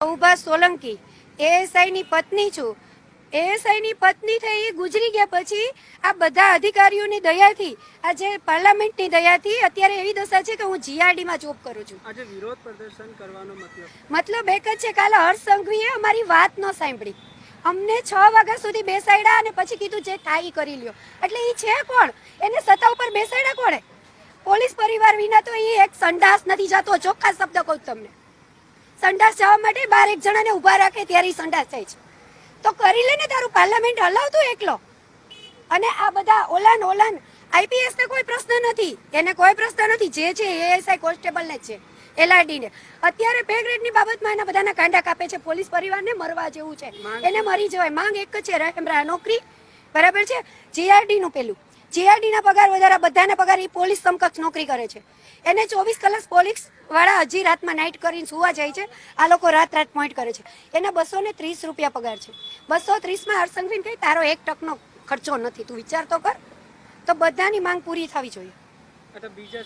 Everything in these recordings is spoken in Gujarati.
ઊભા સોલંકી. એએસઆઈ ની પત્ની છું. એએસઆઈ ની પત્ની થઈ એ ગુજરી ગયા પછી આ બધા અધિકારીઓની દયાથી જે પાર્લામેન્ટની દયાથી અત્યારે એવી દશા છે કે હું જીઆરડી માં જોબ કરું છું. આજે વિરોધ પ્રદર્શન કરવાનો મતલબ? મતલબ એક જ છે કાલે હર્ષ સંઘવીએ અમારી વાત ન સાંભળી. અમને છ વાગ્યા સુધી બેસાડ્યા અને પછી કીધું જે થાય કરી લ્યો. એટલે એ છે કોણ? એને સત્તા ઉપર બેસાડ્યા કોણે? પોલીસ પરિવાર વિના તો એ એક સંડાસ નથી જતો ચોખ્ખા શબ્દ કહું તમને. સંડાસ જવા માટે બાર એક જણાને ઊભા રાખે ત્યારે સંડાસ જાય છે. તો કરી લે ને તારું પાર્લામેન્ટ હલાવતું એકલો. અને આ બધા ઓલાન ઓલાન આઈપીએસ ને કોઈ પ્રશ્ન નથી. એને કોઈ પ્રશ્ન નથી. જે છે એએસઆઈ કોન્સ્ટેબલ ને છે એલઆરડી ને અત્યારે પે ગ્રેડની બાબતમાં એના બધાના કાંડા કાપે છે. પોલીસ પરિવારને મરવા જેવું છે. એને મરી જવાય. માંગ એક જ છે રહેમરા નોકરી. બરાબર છે? જીઆરડી નું પેલું. જીઆરડી ના પગાર વધારા બધાના પગાર એ પોલીસ સમકક્ષ નોકરી કરે છે. એને ચોવીસ કલાક પોલીસ વાળા હજી રાતમાં નાઇટ કરીને સુવા જાય છે. આ લોકો રાત રાત પોઈન્ટ કરે છે. એના બસો ને ત્રીસ રૂપિયા પગાર છે. બસો ત્રીસમાં હર્ષંગવીન કહે તારો એક ટકનો ખર્ચો નથી. તું વિચાર તો કર. તો બધાની માંગ પૂરી થવી જોઈએ. બીજા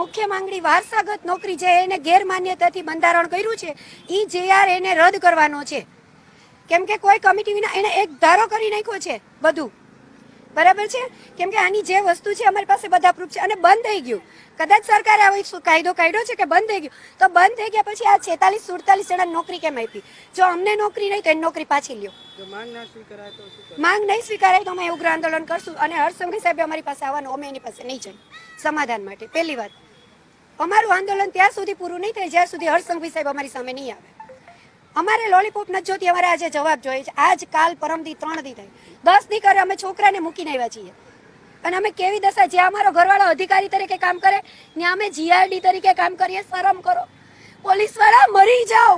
મુખ્ય માંગણી વારસાગત નોકરી જે એને ગેરમાન્યતાથી બંધારણ કર્યું છે ઈ જેઆર એને રદ કરવાનો છે. કેમ કે કોઈ કમિટી વિના એને એક ધારો કરી નાખ્યો છે બધું. બરાબર છે? કેમ કે આની જે વસ્તુ છે અમારી પાસે બધા પ્રૂફ છે. અને બંધ થઈ ગયું. કદાચ સરકારે આવો કાયદો કાઢ્યો છે કે બંધ થઈ ગયું? તો બંધ થઈ ગયા પછી આ છેતાલીસ સુડતાલીસ જણા નોકરી કેમ આપી? જો અમને નોકરી નહીં તો એની નોકરી પાછી લ્યો. માંગ નહીં સ્વીકારાય તો અમે ઉગ્ર આંદોલન કરશું. અને હર્ષસંઘવી સાહેબ અમારી પાસે આવવાનું અમે એની પાસે નહીં જઈએ. સમાધાન માટે. પહેલી વાત. અમારું આંદોલન ત્યાં સુધી પૂરું નહીં થાય જ્યાં સુધી હર્ષસંઘવી સાહેબ અમારી સામે નહીં આવે. અમારે લોલીપોપ નથી જોતી, અમારે આજે જવાબ જોઈએ છે. આજ, કાલ પરમથી ત્રણ દી થઈ દસ દી કરે, અમે છોકરાને મૂકીને આવ્યા છીએ. અને અમે કેવી દશા જ્યાં અમારો ઘરવાળો અધિકારી તરીકે કામ કરે, ત્યાં અમે જીઆરડી તરીકે કામ કરીએ, શરમ કરો. પોલીસવાળા મરી જાઓ.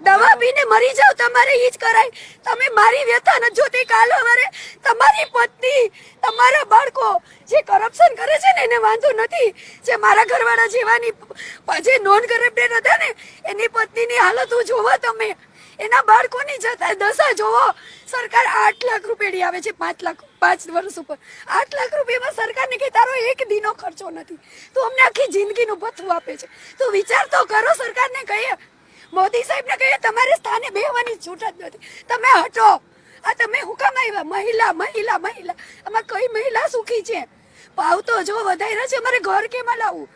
દવા પીને મરી જાવ તમારે ઈ જ કરાય. તમે મારી વ્યથા ન જોતી કાલ અમારે તમારી પત્ની, તમારા બાળકો જે કરપ્શન કરે છે ને, એને વાંધો નથી. જે મારા ઘરવાળા જેવાની જે નોન કરપ્ટેડ હતા ને, એની પત્નીની હાલત જોવો તમે. એના બાળકોની જતા દશા જોવો. સરકાર આઠ લાખ રૂપિયાની આવે છે, પાંચ લાખ, પાંચ વર્ષ ઉપર. આઠ લાખ રૂપિયામાં સરકારને કે તારો એક દીનો ખર્ચો નથી. તો અમને આખી જિંદગીનું ભથ્થું આપે છે. તો વિચાર તો કરો, સરકારને કહીએ. મોદી સાહેબને કહીએ, તમારે સ્થાને બેહવાની છૂટ જ નથી. તમે હટો. આ તમે હુકમ આવ્યા? મહિલા મહિલા મહિલા. આમાં કઈ મહિલા સુખી છે? ભાવ તો જો વધાર્યા છે, મારે ઘર કેમ લાવવું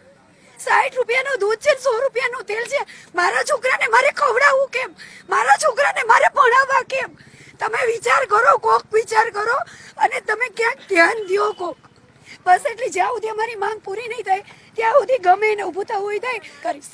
સાઠ રૂપિયાનું દૂધ છે, સો રૂપિયાનું તેલ છે. મારા છોકરાને મારે ખવડાવવું કેમ? મારા છોકરાને મારે ભણાવવા કેમ? તમે વિચાર કરો, કોક વિચાર કરો અને તમે ક્યાંક ધ્યાન દ્યો કોક. બસ એટલી, જ્યાં સુધી અમારી માંગ પૂરી નહીં થાય, ત્યાં સુધી ગમે એને ઊભું થવું હોય થાય કરીશ.